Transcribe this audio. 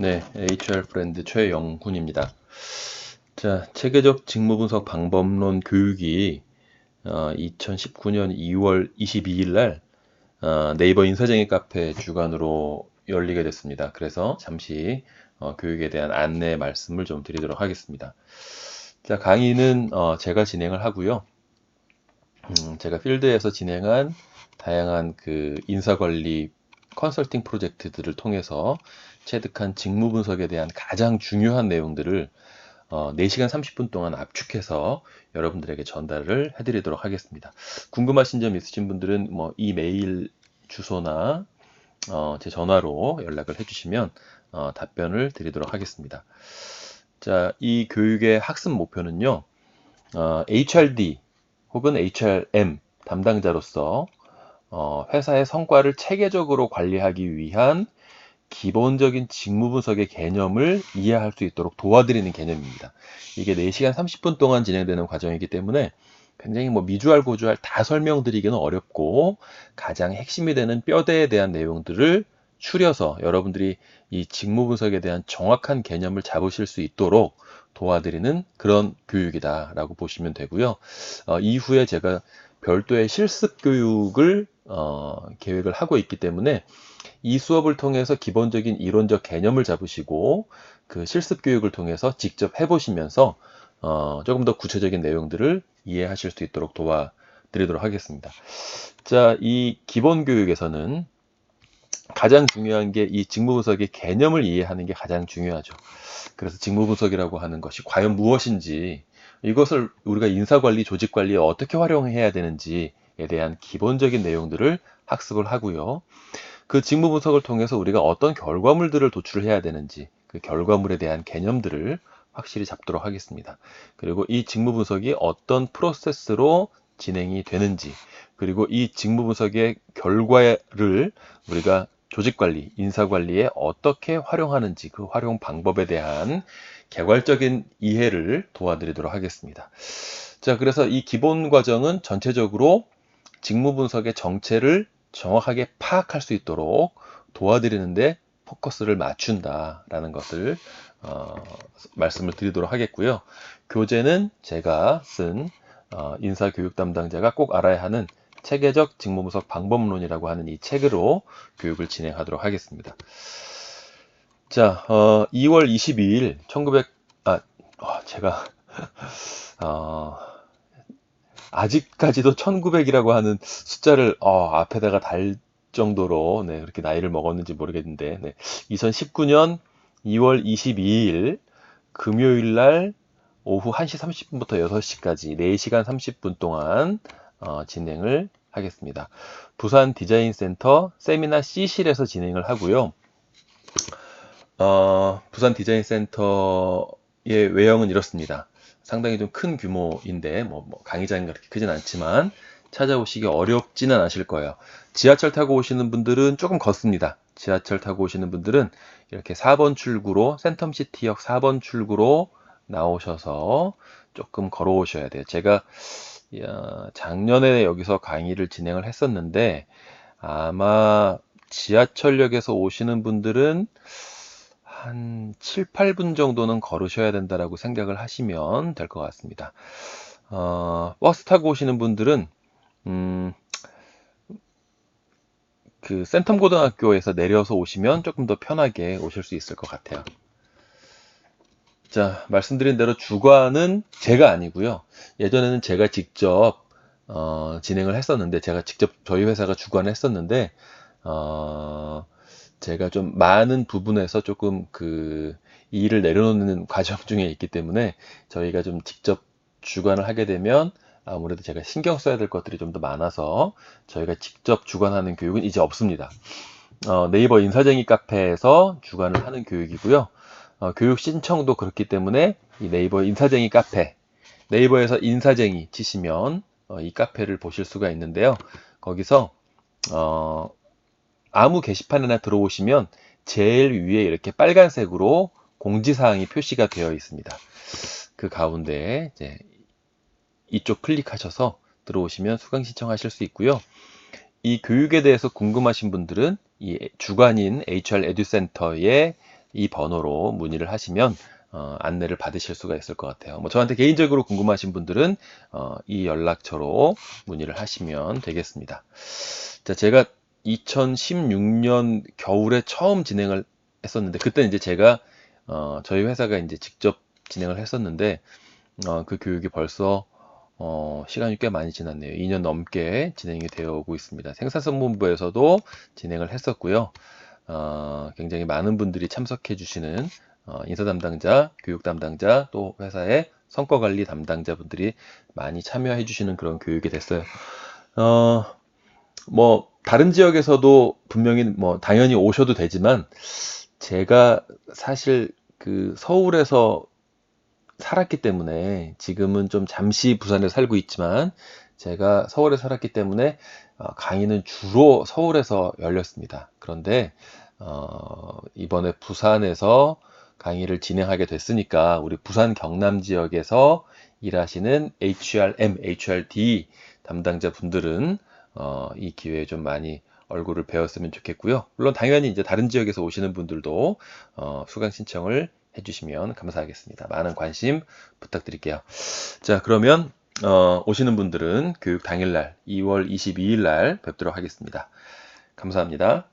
네, HR 브랜드 최영훈입니다. 자, 체계적 직무 분석 방법론 교육이 어, 2019년 2월 22일 날 어, 네이버 인사쟁이 카페 주관으로 열리게 됐습니다. 그래서 잠시 어, 교육에 대한 안내 말씀을 좀 드리도록 하겠습니다. 자, 강의는 어, 제가 진행을 하고요. 음, 제가 필드에서 진행한 다양한 그 인사관리 컨설팅 프로젝트들을 통해서 체득한 직무 분석에 대한 가장 중요한 내용들을 어, 4시간 30분 동안 압축해서 여러분들에게 전달을 해드리도록 하겠습니다. 궁금하신 점 있으신 분들은 뭐 이 메일 주소나 어, 제 전화로 연락을 해주시면 어, 답변을 드리도록 하겠습니다. 자, 이 교육의 학습 목표는요, 어, HRD 혹은 HRM 담당자로서 어, 회사의 성과를 체계적으로 관리하기 위한 기본적인 직무 분석의 개념을 이해할 수 있도록 도와드리는 개념입니다. 이게 4시간 30분 동안 진행되는 과정이기 때문에 굉장히 뭐 미주알 고주알 다 설명드리기는 어렵고 가장 핵심이 되는 뼈대에 대한 내용들을 추려서 여러분들이 이 직무 분석에 대한 정확한 개념을 잡으실 수 있도록 도와드리는 그런 교육이다라고 보시면 되고요. 어, 이후에 제가 별도의 실습 교육을 어, 계획을 하고 있기 때문에 이 수업을 통해서 기본적인 이론적 개념을 잡으시고 그 실습 교육을 통해서 직접 해보시면서 어, 조금 더 구체적인 내용들을 이해하실 수 있도록 도와드리도록 하겠습니다. 자, 이 기본 교육에서는 가장 중요한 게 이 직무 분석의 개념을 이해하는 게 가장 중요하죠. 그래서 직무 분석이라고 하는 것이 과연 무엇인지 이것을 우리가 인사관리, 조직관리에 어떻게 활용해야 되는지에 대한 기본적인 내용들을 학습을 하고요. 그 직무 분석을 통해서 우리가 어떤 결과물들을 도출해야 되는지 그 결과물에 대한 개념들을 확실히 잡도록 하겠습니다. 그리고 이 직무 분석이 어떤 프로세스로 진행이 되는지 그리고 이 직무 분석의 결과를 우리가 조직 관리, 인사 관리에 어떻게 활용하는지 그 활용 방법에 대한 개괄적인 이해를 도와드리도록 하겠습니다. 자, 그래서 이 기본 과정은 전체적으로 직무 분석의 정체를 정확하게 파악할 수 있도록 도와드리는데 포커스를 맞춘다라는 것을 어, 말씀을 드리도록 하겠고요. 교재는 제가 쓴 어, 인사교육 담당자가 꼭 알아야 하는 체계적 직무분석 방법론이라고 하는 이 책으로 교육을 진행하도록 하겠습니다. 자, 어, 2월 22일 1900 아, 어, 제가 어, 아직까지도 1900이라고 하는 숫자를 어, 앞에다가 달 정도로 네, 그렇게 나이를 먹었는지 모르겠는데 네, 2019년 2월 22일 금요일 날 오후 1시 30분부터 6시까지 4시간 30분 동안 어, 진행을 하겠습니다. 부산 디자인 센터 세미나 C실에서 진행을 하고요. 어, 부산 디자인 센터의 외형은 이렇습니다. 상당히 좀 큰 규모인데 뭐, 뭐 강의장이 그렇게 크진 않지만 찾아오시기 어렵지는 않으실 거예요. 지하철 타고 오시는 분들은 조금 걷습니다. 지하철 타고 오시는 분들은 이렇게 4번 출구로 센텀시티역 4번 출구로 나오셔서 조금 걸어오셔야 돼요. 제가 작년에 여기서 강의를 진행을 했었는데 아마 지하철역에서 오시는 분들은 한 7, 8분 정도는 걸으셔야 된다라고 생각을 하시면 될 것 같습니다. 어, 버스 타고 오시는 분들은 음, 그 센텀 고등학교에서 내려서 오시면 조금 더 편하게 오실 수 있을 것 같아요. 자, 말씀드린 대로 주관은 제가 아니고요. 예전에는 제가 직접 어, 진행을 했었는데 제가 직접 저희 회사가 주관을 했었는데 어, 제가 좀 많은 부분에서 조금 그 일을 내려놓는 과정 중에 있기 때문에 저희가 좀 직접 주관을 하게 되면 아무래도 제가 신경 써야 될 것들이 좀 더 많아서 저희가 직접 주관하는 교육은 이제 없습니다. 어, 네이버 인사쟁이 카페에서 주관을 하는 교육이고요. 어, 교육 신청도 그렇기 때문에 이 네이버 인사쟁이 카페 네이버에서 인사쟁이 치시면 어, 이 카페를 보실 수가 있는데요. 거기서 어, 아무 게시판에나 들어오시면 제일 위에 이렇게 빨간색으로 공지사항이 표시가 되어 있습니다. 그 가운데 이제 이쪽 클릭하셔서 들어오시면 수강 신청하실 수 있고요. 이 교육에 대해서 궁금하신 분들은 이 주관인 HR 에듀센터에 이 번호로 문의를 하시면 어, 안내를 받으실 수가 있을 것 같아요. 뭐 저한테 개인적으로 궁금하신 분들은 어, 이 연락처로 문의를 하시면 되겠습니다. 자, 제가 2016년 겨울에 처음 진행을 했었는데 그때 이제 제가 어, 저희 회사가 이제 직접 진행을 했었는데 어, 그 교육이 벌써 어, 시간이 꽤 많이 지났네요. 2년 넘게 진행이 되어 오고 있습니다. 생산성본부에서도 진행을 했었고요. 어, 굉장히 많은 분들이 참석해 주시는 어, 인사 담당자, 교육 담당자, 또 회사의 성과 관리 담당자 분들이 많이 참여해 주시는 그런 교육이 됐어요. 어, 뭐 다른 지역에서도 분명히 뭐 당연히 오셔도 되지만 제가 사실 그 서울에서 살았기 때문에 지금은 좀 잠시 부산에 살고 있지만 제가 서울에 살았기 때문에 어, 강의는 주로 서울에서 열렸습니다. 그런데 어, 이번에 부산에서 강의를 진행하게 됐으니까 우리 부산 경남 지역에서 일하시는 HRM, HRD 담당자 분들은 어, 이 기회에 좀 많이 얼굴을 배웠으면 좋겠고요. 물론 당연히 이제 다른 지역에서 오시는 분들도 어, 수강 신청을 해주시면 감사하겠습니다. 많은 관심 부탁드릴게요. 자, 그러면 어, 오시는 분들은 교육 당일날 2월 22일 날 뵙도록 하겠습니다. 감사합니다.